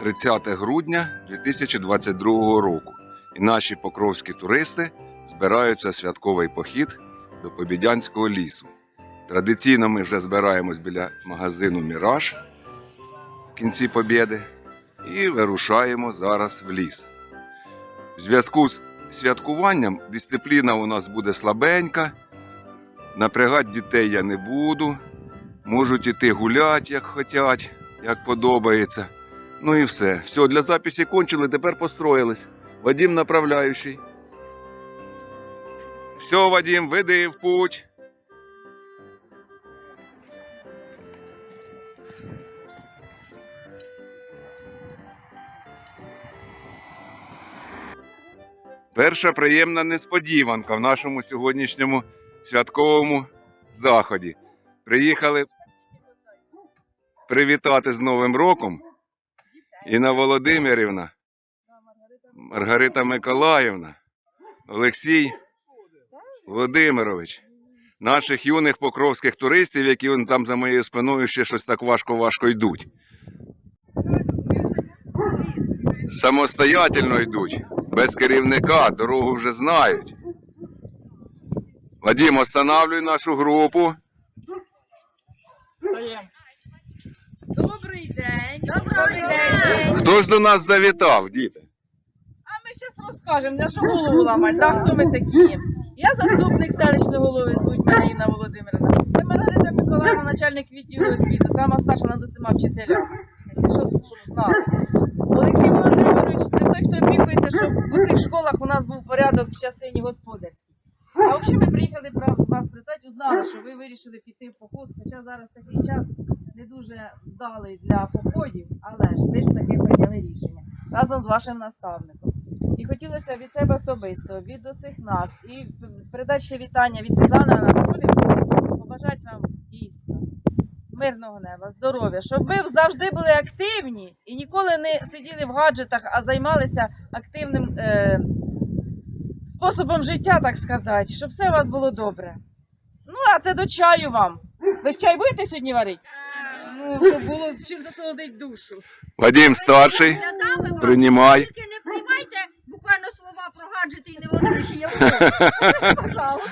30 грудня 2022 року. І наші покровські туристи збираються в святковий похід до Побідянського лісу. Традиційно ми вже збираємось біля магазину Міраж в кінці Побєди і вирушаємо зараз в ліс. В зв'язку з святкуванням дисципліна у нас буде слабенька. Напрягати дітей я не буду. Можуть іти гулять, як хочуть, як подобається. Ну і все. Все, для записі кончили, тепер построїлись. Вадим направляючий. Все, Вадим, веди в путь. Перша приємна несподіванка в нашому сьогоднішньому святковому заході. Приїхали привітати з Новим роком Інна Володимирівна, Маргарита Миколаївна, Олексій Володимирович, наших юних покровських туристів, які там за моєю спиною ще щось так важко-важко йдуть. Самостоятельно йдуть, без керівника, дорогу вже знають. Вадим, останавлюй нашу групу. Добрий день. Добрий день. Хто ж до нас завітав, діти? А ми зараз розкажемо, що голову ламати, да, хто ми такі. Я заступник селищної голови, звуть мене Інна Володимирівна. Це Маргарита Миколаївна, начальник відділу освіти, сама старша над усіма вчителями. Якщо що, щоб знали. Олексій Володимирович, це той, хто опікується, щоб в усіх школах у нас був порядок в частині господарській. А взагалі ми приїхали вас питати, узнали, що ви вирішили піти в поход, хоча зараз такий час не дуже вдалий для походів, але ж ви ж таки прийняли рішення разом з вашим наставником. І хотілося від себе особисто, від усіх нас, і передати ще вітання від Світлани Анатоліївни, побажати вам дійсно мирного неба, здоров'я, щоб ви завжди були активні і ніколи не сиділи в гаджетах, а займалися активним е, способом життя, так сказати, щоб все у вас було добре. Ну, а це до чаю вам. Ви ж чай будете сьогодні варити? Ну, щоб було чим засолодить душу. Вадим старший, приймай. Тільки не приймайте буквально слова про гаджети і не водилище є Пожалуйста.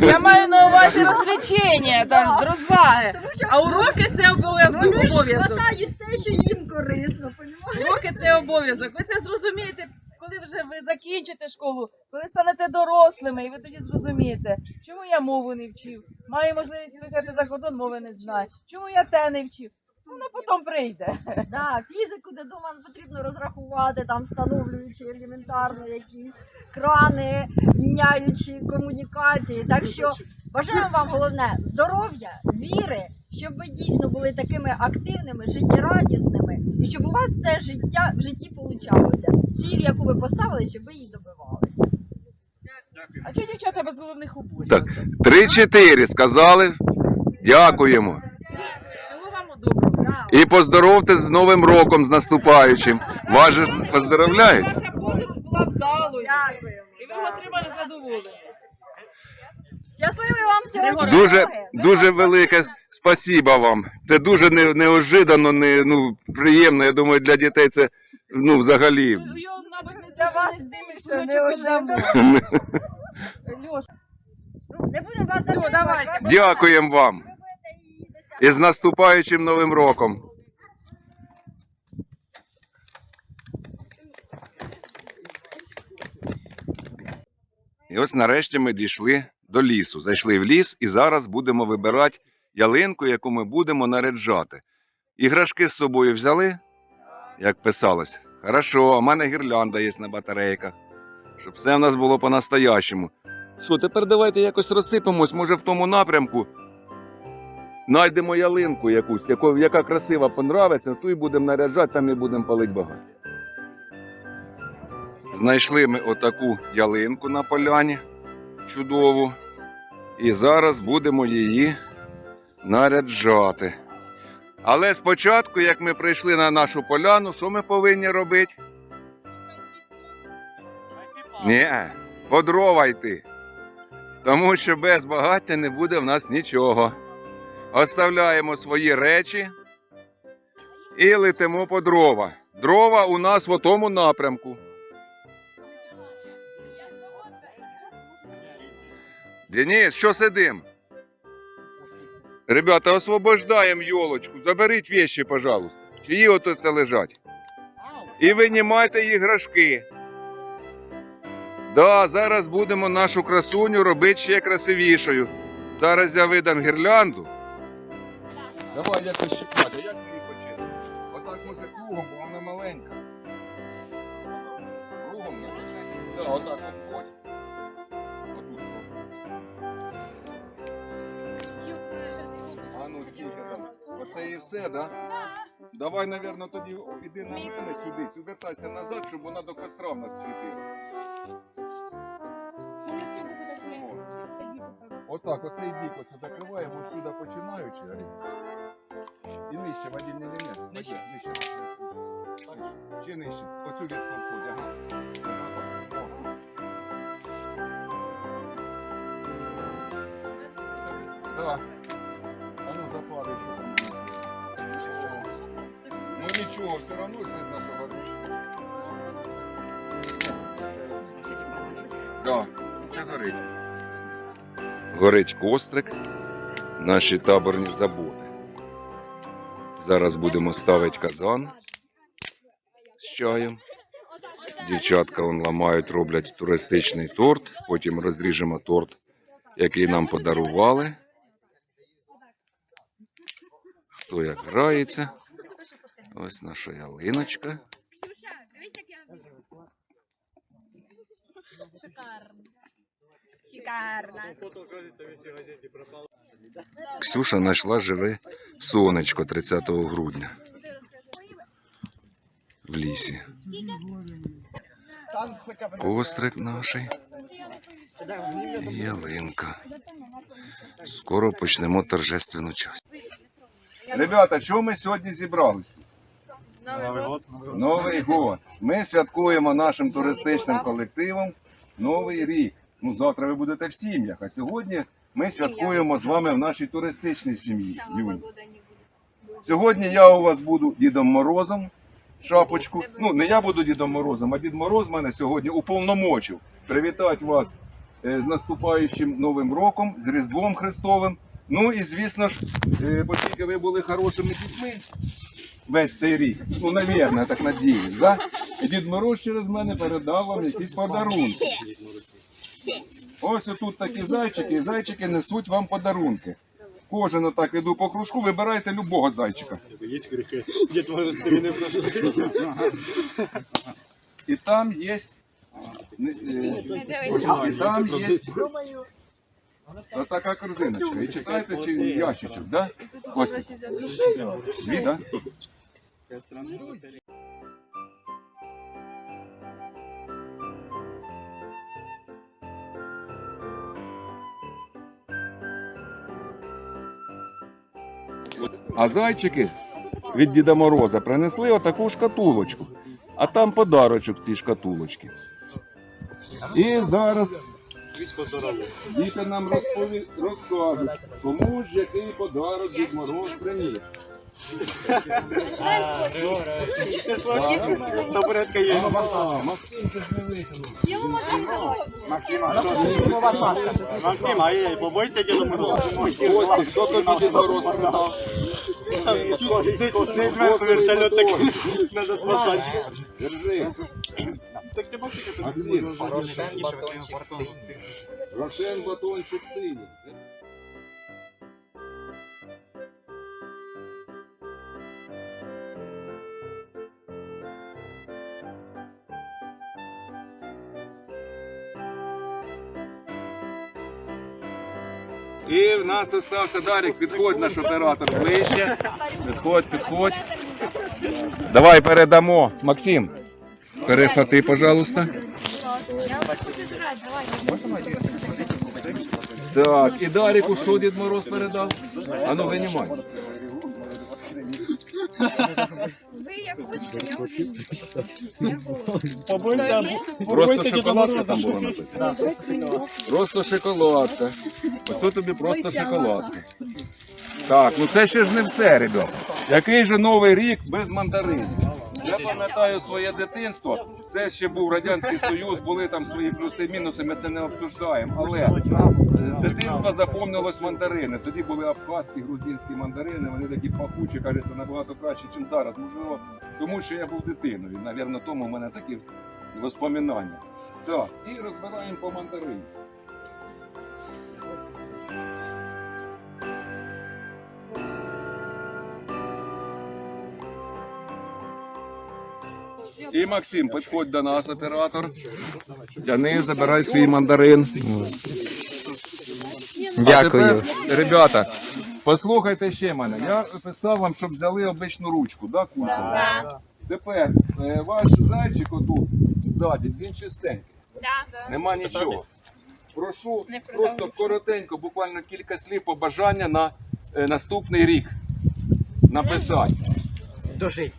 Я маю на увазі розвлечення, так, розваги. А уроки це обов'язок. вони ж обов'язок. хватають те, що їм корисно, понімаєте? Уроки це обов'язок. Ви це зрозумієте, коли вже ви закінчите школу, коли станете дорослими, і ви тоді зрозумієте, чому я мову не вчив. Маю можливість виїхати за кордон, мови не знаю. Чому я те не вчив? Воно потім прийде. Да, фізику, де дома потрібно розрахувати, там встановлюючи елементарно якісь крани, міняючи комунікації. Так що бажаємо вам головне здоров'я, віри, щоб ви дійсно були такими активними, життєрадісними, і щоб у вас все життя в житті получалося. Ціль, яку ви поставили, щоб ви її добивалися. А чого дівчата без головних уборів? Так. Три-чотири сказали. Дякуємо. Всього вам доброго. І поздоровте з Новим роком, з наступаючим. Вас же поздравляють. Ваша подорож була вдалою. І ви отримали задоволення. Щасливої вам сьогодні. Дуже, дуже велике спасіба вам. Це дуже не, неожиданно, не, ну, приємно. Я думаю, для дітей це ну, взагалі. Його, мабуть, не Для вас що не одному. Льош, Ну, не будемо вас Все, давайте. Дякуємо вам. І з наступаючим Новим роком. І ось нарешті ми дійшли до лісу. Зайшли в ліс і зараз будемо вибирати ялинку, яку ми будемо наряджати. Іграшки з собою взяли, як писалось. Хорошо, у мене гірлянда є на батарейках. Щоб все в нас було по-настоящему. Що, тепер давайте якось розсипемось, може в тому напрямку. Найдемо ялинку якусь, яку, яка красива понравиться, ту і будемо наряджати, там і будемо палити багато. Знайшли ми отаку ялинку на поляні чудову. І зараз будемо її наряджати. Але спочатку, як ми прийшли на нашу поляну, що ми повинні робити? Ні, по дрова йти. Тому що без багаття не буде в нас нічого. Оставляємо свої речі і летимо по дрова. Дрова у нас в тому напрямку. Денис, що сидим? Ребята, освобождаємо йолочку. Заберіть вещи, пожалуйста. Чиї ото це лежать? І винімайте іграшки. Да, зараз будемо нашу красуню робити ще красивішою. Зараз я видам гірлянду. Давай якось чекати, як ми її? Отак може кругом, бо вона маленька. Кругом? Так, да, отак Оце і все, так? Да? Давай, напевно, тоді іди на мене сюди, вертайся назад, щоб вона до костра в нас світила. Отак, оцей бік оце закриваємо, сюди починаючи. І нижче, Вадим, не. Нижче, нижче. Нижче. Ще нижче. Оцю від входь, ага. Ага. Ну все одно ж видно, що горить. Да, це горить. Горить кострик, наші таборні заботи. Зараз будемо ставити казан з чаєм. Дівчатка он ламають, роблять туристичний торт. Потім розріжемо торт, який нам подарували. Хто як грається? Ось наша ялиночка. Шикарно. Ксюша знайшла живе сонечко 30 грудня в лісі. Кострик наш. Ялинка. Скоро почнемо торжественну часть. Ребята, чого ми сьогодні зібралися? Новий год. Ми святкуємо нашим туристичним колективом Новий рік. Ну, завтра ви будете в сім'ях, а сьогодні ми святкуємо з вами в нашій туристичній сім'ї. Юнь. Сьогодні я у вас буду Дідом Морозом. Шапочку. Ну, не я буду Дідом Морозом, а Дід Мороз мене сьогодні уповномочив привітати вас е, з наступаючим Новим роком, з Різдвом Христовим. Ну і звісно ж, е, оскільки ви були хорошими дітьми весь цей рік. Ну, навірно, так надіюсь, да? І Дід Мороз через мене передав вам якісь подарунки. Ось отут такі зайчики, і зайчики несуть вам подарунки. Кожен отак іду по кружку, вибирайте любого зайчика. Дед Мороз не. І там є. І там є. Така корзиночка. І читаєте чи ящичок, да? Ось. Дві, да? А зайчики від Діда Мороза принесли отаку шкатулочку. А там подарочок в цій шкатулочці. І зараз діти нам розпові... розкажуть, кому ж який подарок Дід Мороз приніс. Табуретка є. Максим це ж не витягнув. Йому можна давати. Максим, а є, побойся Діда Мороза. Костя, що тобі Дід Мороз? Не зверху вертольот так надо спасати. Держи. Так ти бачиш, як Максим. Рошен батончик синій. І в нас залишився Дарік. Підходь наш оператор ближче. Підходь, підходь. Давай передамо. Максим, перехвати, пожалуйста. Так, і Даріку що Дід Мороз передав? А ну винімай. Побойся. Просто шоколадка там була написана. Просто шоколадка. Ось тобі просто шоколадка. Так, ну це ще ж не все, ребята. Який же новий рік без мандаринів? Я пам'ятаю своє дитинство. Це ще був Радянський Союз, були там свої плюси-мінуси, ми це не обсуждаємо. Але е, з дитинства запомнилось мандарини. Тоді були абхазькі, грузинські мандарини, вони такі пахучі, кажеться, набагато краще, ніж зараз. Можливо, тому що я був дитиною. Навірно, тому в мене такі воспоминання. Так, і розбираємо по мандарині. І Максим, підходь до нас, оператор. Тяни, забирай свій мандарин. Дякую. Тепер, ребята, послухайте ще мене. Я писав вам, щоб взяли обичну ручку, да, кульку? Тепер е, ваш зайчик отут ззаді, він чистенький. Нема нічого. Прошу просто коротенько, буквально кілька слів побажання на е, наступний рік написати. Дожить.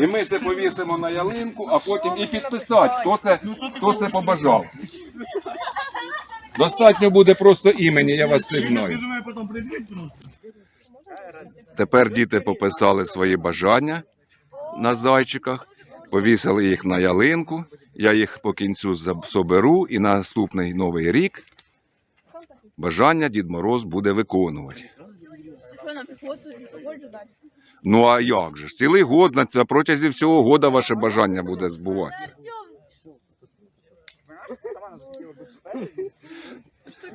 І ми це повісимо на ялинку, а потім і підписати, хто це, хто це побажав. Достатньо буде просто імені, я вас всіх. Тепер діти пописали свої бажання на зайчиках, повісили їх на ялинку. Я їх по кінцю соберу і на наступний новий рік бажання Дід Мороз буде виконувати. Що на піхоту? Ну а як же ж? Цілий год на протязі всього года ваше бажання буде збуватися.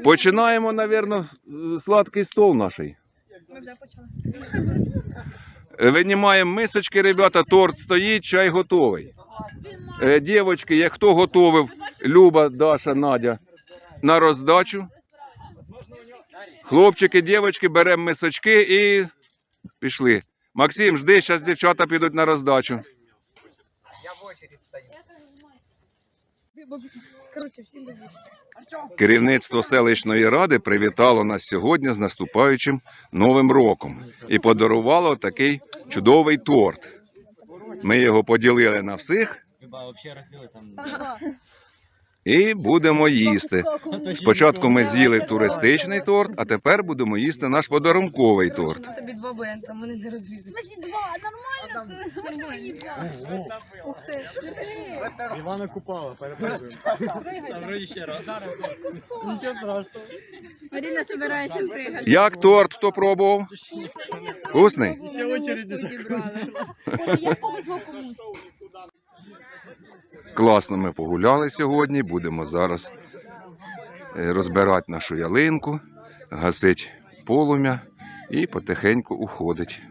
Починаємо, напевно, сладкий стол наш. Ми вже почали. Винімаємо мисочки, ребята, торт стоїть, чай готовий. Е, Дівочки, як хто готовив, Люба, Даша, Надя, на роздачу. Хлопчики, дівчатки, беремо мисочки і пішли. Максим, жди, зараз дівчата підуть на роздачу. Керівництво селищної ради привітало нас сьогодні з наступаючим новим роком і подарувало такий чудовий торт. Ми його поділили на всіх і будемо їсти. Спочатку ми з'їли туристичний торт, а тепер будемо їсти наш подарунковий торт. Тобі два бента, мене не розвізуть. Івана Купала, перепрошую. Нічого страшного. Маріна збирається пригати. Як торт, хто пробував? Вкусний? Ще очередь не Каже, як повезло комусь. Класно ми погуляли сьогодні. Будемо зараз е, розбирати нашу ялинку, гасити полум'я і потихеньку уходить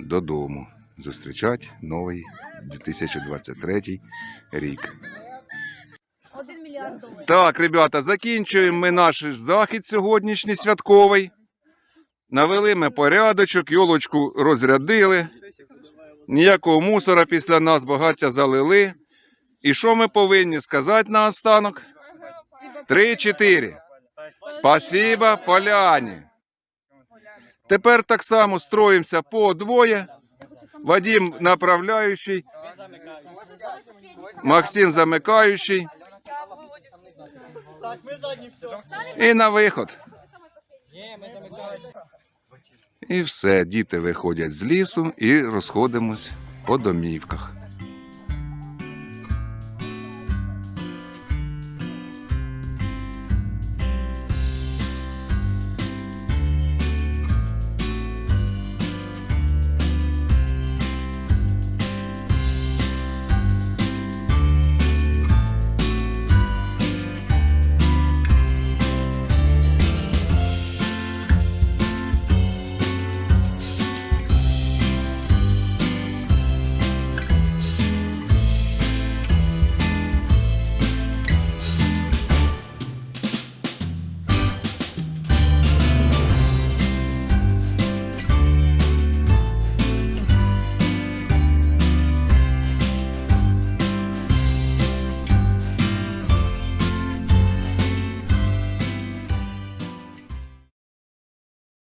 додому. Зустрічати новий 2023 рік. Так, ребята, закінчуємо ми наш захід сьогоднішній святковий. Навели ми порядочок, йолочку розрядили. Ніякого мусора після нас багаття залили. І що ми повинні сказати наостанок? Три-чотири. Спасибо, поляні. Тепер так само строїмося по двоє. Вадим направляючий, Максим замикаючий. І на виход. І все, діти виходять з лісу і розходимось по домівках.